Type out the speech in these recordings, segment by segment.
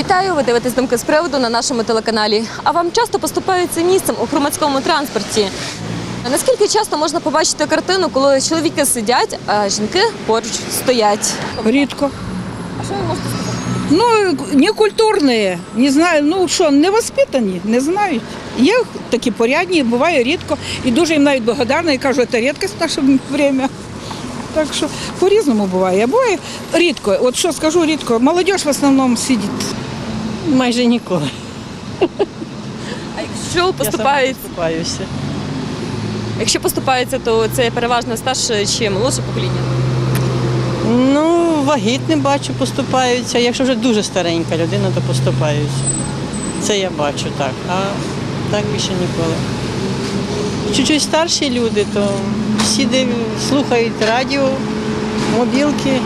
Вітаю! Ви дивитесь думки з приводу на нашому телеканалі. А вам часто поступаються місцем у громадському транспорті? Наскільки часто можна побачити картину, коли чоловіки сидять, а жінки поруч стоять? Рідко. А що ви можете сказати? Ну, некультурні, не знаю, ну що, не воспитані, не знають. Є такі порядні, буває рідко. І дуже їм навіть благодарна і кажу, це рідкість в наше время. Так що по-різному буває. Буває рідко. От що скажу рідко, молодь в основному сидить. Майже ніколи. А якщо Я поступають, сама поступаюся. якщо поступаються, то це переважно старше чи молодше покоління? Ну, вагітним бачу, поступаються. Якщо вже дуже старенька людина, то поступаються. Це я бачу так. А так більше ніколи. Чуть-чуть старші люди, то всі див- слухають радіо, мобілки.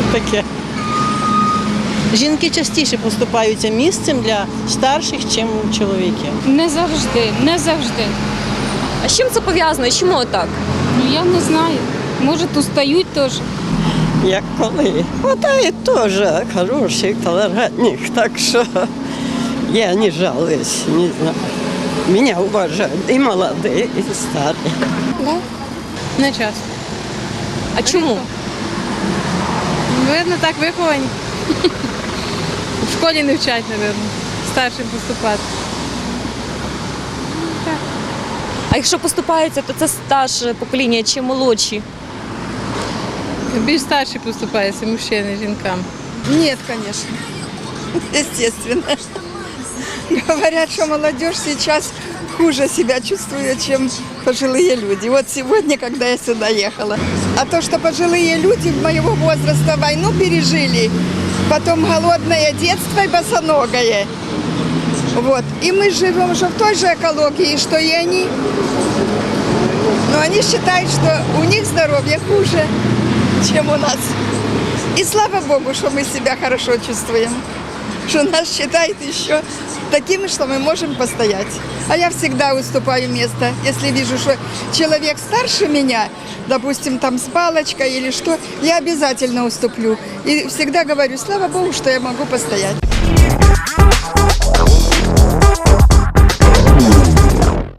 От таке. Жінки частіше поступаються місцем для старших, ніж чоловіки. Не завжди, не завжди. А з чим це пов'язано? Чому так? Ну я не знаю. Може, устають теж. Як коли? Хватає теж хороших, толерантних, так що я не жалуюсь, не знаю. Меня уважают и молодые, и старые. Не часто. А чому? Видно, так виховані. В школі не вчать, напевно, старшим поступати. А якщо поступаються, то це старше покоління чи молодші? Більш старші поступаються, мужчини, жінкам. Нет, конечно. Естественно. Говорят, что молодежь сейчас хуже себя чувствует, чем пожилые люди. Вот сегодня, когда я сюда ехала. А то, что пожилые люди моего возраста войну пережили, потом голодное детство и босоногое. Вот. И мы живем уже в той же экологии, что и они. Но они считают, что у них здоровье хуже, чем у нас. И слава Богу, что мы себя хорошо чувствуем. Что нас считают еще такими, что мы можем постоять. А я всегда уступаю место. Если вижу, что человек старше меня, допустим, там с палочкой или что, я обязательно уступлю. И всегда говорю, слава Богу, что я могу постоять.